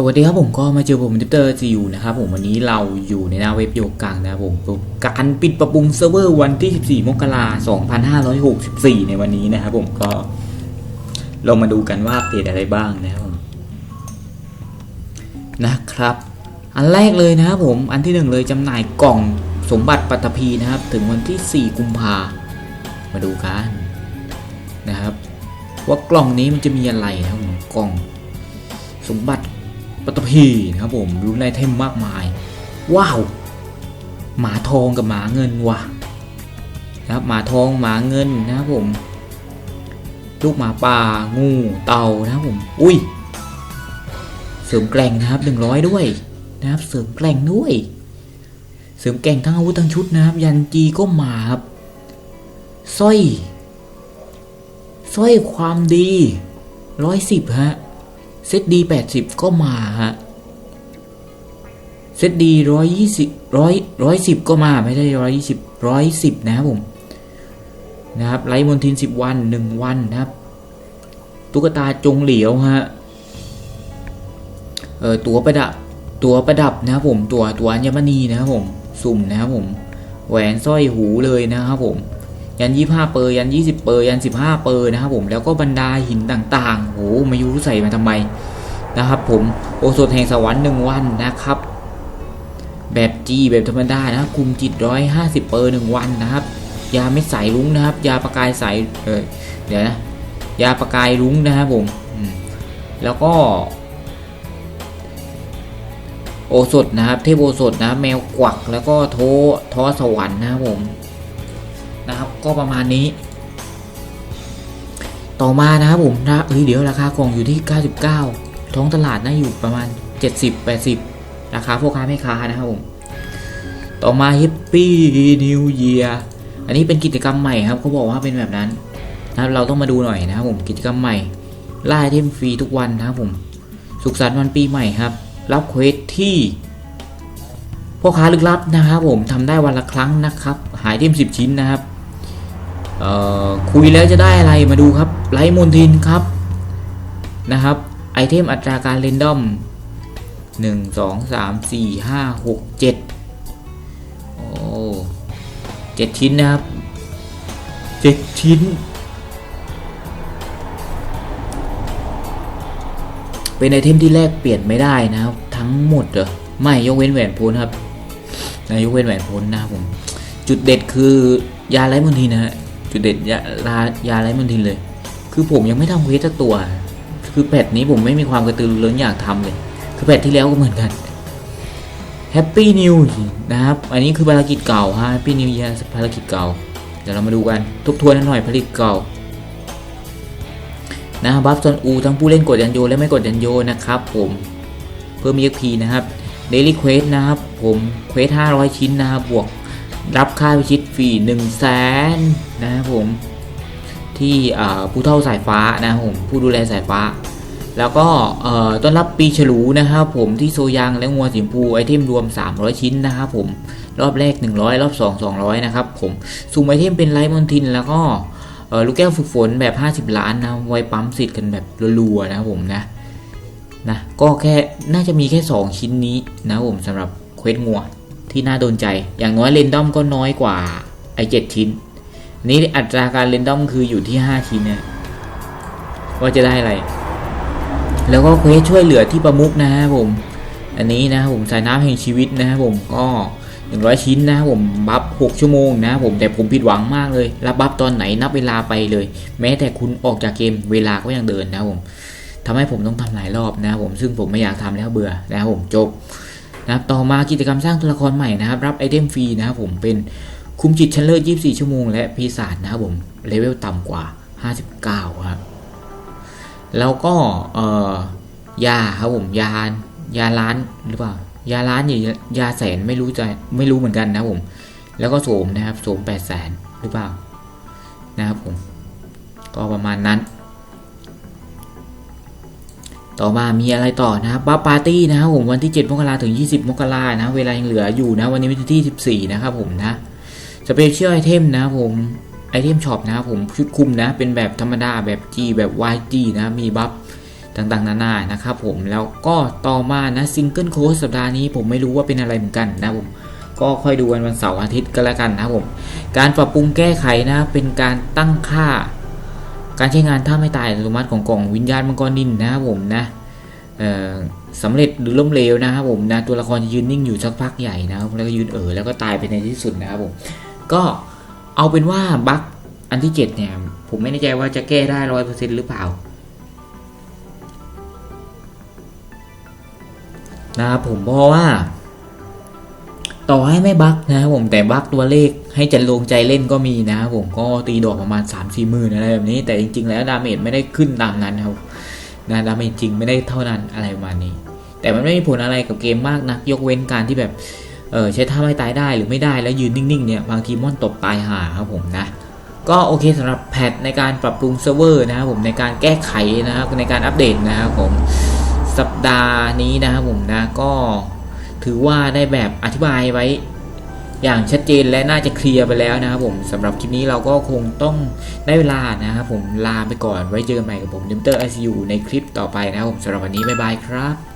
สวัสดีครับผมก็มาเจอผมดิปเตอร์จิวนะครับผมวันนี้เราอยู่ในหน้าเว็บโยกังนะครับผมการปิดปรับปรุงเซิร์ฟเวอร์วันที่ 14 มกราคม 2564 ในวันนี้นะครับผมก็ลงมาดูกันว่าอัปเดอะไรบ้างนะครับผมนะครับ อันแรกเลยนะครับผมอันที่หนึ่งเลยจำหน่ายกล่องสมบัติปัตภีนะครับ ถึงวันที่ 4 กุมภามาดูกันนะครับ ว่ากล่องนี้มันจะมีอะไรนะครับกล่องสมบัติ ปัตตภีนะครับผมรู้ในเทมมากมาย ว้าว หมาทองกับหมาเงินว่ะนะครับหมาทองหมาเงินนะครับผม ลูกหมาป่างูเต่านะครับผม อุ้ย เสริมแกร่งนะครับหนึ่งร้อยด้วยนะครับ เสริมแกร่งด้วย เสริมแกร่งทั้งอาวุธทั้งชุดนะครับ ยันจีก็มาครับสร้อยสร้อยความดีร้อยสิบฮะ เซตดีแปดสิบก็มาฮะเซตดีร้อยยี่สิบร้อยร้อยสิบก็มาไม่ได้ร้อยยี่สิบร้อยสิบนะครับผมนะครับไลท์มอนทินสิบวันหนึ่งวันนะครับ ตุ๊กตาจงเหลียวฮะเออตัวประดับตัวประดับนะครับผมตัวตัวอัญมณีนะครับผม สุ่มนะครับผม แหวนสร้อยหูเลยนะครับผม ยันยี่ห้าเปอร์ยันยี่สิบเปอร์ยันสิบห้าเปอร์นะครับผมแล้วก็บรรดาหินต่างๆโอ้ม่รู้ใส่มาทำไมนะครับผมโอโซนแห่งสวรรค์หนึ่งวันนะครับ แบบจีแบบธรรมดานะค,คุมจิตร้อยห้าสิบเปอร์หนึ่งวันนะครับ ยาเม็ดสายรุ้งนะครับ ยาประกายสายเออเดี๋ยวนะยาประกายรุ้งนะครับผมแล้วก็ โอสถนะครับ เทพโอสถนะแมวกวัก แล้วก็โทท้อสวรรค์นะครับผม นะครับ ก็ประมาณนี้ ต่อมานะครับผมนะเฮ้ยเดี๋ยวราคากล่องอยู่ที่ 99 ท้องตลาดน่าอยู่ประมาณ 70 80 ราคาพ่อค้าแม่ค้านะครับผม ต่อมา Happy New Year อันนี้เป็นกิจกรรมใหม่ครับเขาบอกว่าเป็นแบบนั้นนะครับเราต้องมาดูหน่อยนะครับผมกิจกรรมใหม่ล่าไอเทมฟรีทุกวันนะครับผม สุขสันต์วันปีใหม่ครับ รับเควสที่พ่อค้าลึกลับนะครับผมทำได้วันละครั้งนะครับ หายเทม10ชิ้นนะครับ คุยแล้วจะได้อะไรมาดูครับไลท์มอนทินครับนะครับไอเทมอัตราการเรนดอมหนึ่งสองสามสี่ห้าหกเจ็ดโอ้เจ็ดชิ้นนะครับเจ็ดชิ้น เป็นไอเทมที่แลกเปลี่ยนไม่ได้นะครับ ทั้งหมดเหรอไม่ยกเว้นแหวนพ้นครับนะยกเว้นแหวนพ้นนะครับผม จุดเด็ดคือยาไร้มนทินนะฮะ จุดเด็ดยาลายาไร้มนทินเลย คือผมยังไม่ทำเควสสักตัว คือแพทนี้ผมไม่มีความกระตือรือร้นอยากทำเลย คือแพทที่แล้วก็เหมือนกันแฮปปี้นิวนะครับ อันนี้คือภารกิจเก่าฮะแฮปปี้นิว e ย r ภารกิจเก่า เดี๋ยวเรามาดูกัน ทบทวนหน่อยภารกิจเก่า นะบัฟซอนอูทั้งผู้เล่นกดยันโยและไม่กดยันโยนะครับผม เพิ่ม EXP นะครับ Daily Quest นะครับผมเควส500 ชิ้นนะครับบวกรับค่าพิชิต ฟรี1 0 0 0 0แสนนะครับผมที่ผู้เท่าสายฟ้านะครับผมผู้ดูแลสายฟ้า แล้วก็ต้อนรับปีฉลูนะครับผมที่โซยังและงัวสีชมพูไอเทมรวม 300 ชิ้นนะครับผมรอบแรก 100 รอบ 2 200 นะครับผมซูมไอเทมเป็นไลท์มอนทินแล้วก็ลูกแก้วฝึกฝนแบบ 50 ล้านนะไว้ปั๊มสิทธิ์กันแบบรัวๆนะครับผมนะนะก็แค่น่าจะมีแค่ 2 ชิ้นนี้นะครับผมสำหรับเควสงัวที่น่าโดนใจ อย่างน้อยเรนดอมก็น้อยกว่า ไอเจ็ดชิ้น นี้อัตราการเรนดอมคืออยู่ที่5ชิ้นเนี่ยว่าจะได้อะไร แล้วก็เควสช่วยเหลือที่ประมุกนะครับผม อันนี้นะผมสายน้ำแห่งชีวิตนะครับผมก็100ชิ้นนะผมบัฟ6ชั่วโมงนะผมแต่ผมผิดหวังมากเลย รับบัฟตอนไหนนับเวลาไปเลย แม้แต่คุณออกจากเกมเวลาก็ยังเดินนะผมทำให้ผมต้องทำหลายรอบนะผมซึ่งผมไม่อยากทำแล้วเบื่อนะผมจบนะครับต่อมากิจกรรมสร้างตัวละครใหม่นะครับ รับไอเทมฟรีนะครับผมเป็น คุมจิตชั้นเลิศ24 ชั่วโมง และปีศาจนะครับผมเลเวลต่ำกว่า 59 ครับ แล้วก็เอ่อยาครับผมยายาล้านหรือเปล่ายาล้านอย่ยาแสนไม่รู้ใจไม่รู้เหมือนกันนะผม แล้วก็โสมนะครับโสม8แสนหรือเปล่านะครับผมก็ประมาณนั้น ต่อมามีอะไรต่อนะครับบัฟปาร์ตี้นะครับผมวันที่ 7 มกราถึง 20 มกรานะ เวลายังเหลืออยู่นะ วันนี้วันที่ 14 นะครับผมนะ สเปเชียลไอเทมนะผมไอเทมช็อปนะผมชุดคุมนะเป็นแบบธรรมดาแบบ G แบบ YG นะมีบัฟต่างๆ นานานะครับผมแล้วก็ต่อมานะซิงเกิลโค้ดสัปดาห์นี้ผมไม่รู้ว่าเป็นอะไรเหมือนกันนะผมก็ค่อยดูกันวันเสาร์อาทิตย์ก็แล้วกันนะผมการปรับปรุงแก้ไขนะเป็นการตั้งค่า การใช้งานท่าไม่ตายอัตโนมัติของกล่องวิญญาณมังกรนินนะครับผมนะสำเร็จหรือล้มเหลวนะครับผมนะตัวละครจะยืนนิ่งอยู่สักพักใหญ่นะครับแล้วก็ยืนเออแล้วก็ตายไปในที่สุดนะครับผม ก็เอาเป็นว่าบั๊กอันที่7เนี่ย ผมไม่แน่ใจว่าจะแก้ได้ร้อยเปอร์เซ็นต์หรือเปล่านะครับผมเพราะว่า ต่อให้ไม่บั๊กนะครับผมแต่บั๊กตัวเลขให้จันลงใจเล่นก็มีนะครับผมก็ตีดอกประมาณ 3 4หมื่นอะไรแบบนี้ แต่จริง ๆ แล้วดาเมจไม่ได้ขึ้นตามนั้นครับนะดาเมจจริงไม่ได้เท่านั้นอะไรประมาณนี้ แต่มันไม่มีผลอะไรกับเกมมากนักยกเว้นการที่แบบ เออใช้ท่าไม่ตายได้หรือไม่ได้แล้วยืนนิ่งๆเนี่ยบางทีม่อนตบตายหาครับผมนะก็โอเคสำหรับแพทในการปรับปรุงเซิร์ฟเวอร์นะครับผมในการแก้ไขนะครับในการอัปเดตนะครับผมสัปดาห์นี้นะครับผมนะก็ถือว่าได้แบบอธิบายไว้อย่างชัดเจนและน่าจะเคลียร์ไปแล้วนะครับผมสำหรับคลิปนี้เราก็คงต้องได้เวลานะครับผมลาไปก่อนไว้เจอกันใหม่กับผมดิมเตอร์ไอซียูในคลิปต่อไปนะครับผมสำหรับวันนี้บ๊ายบายครับ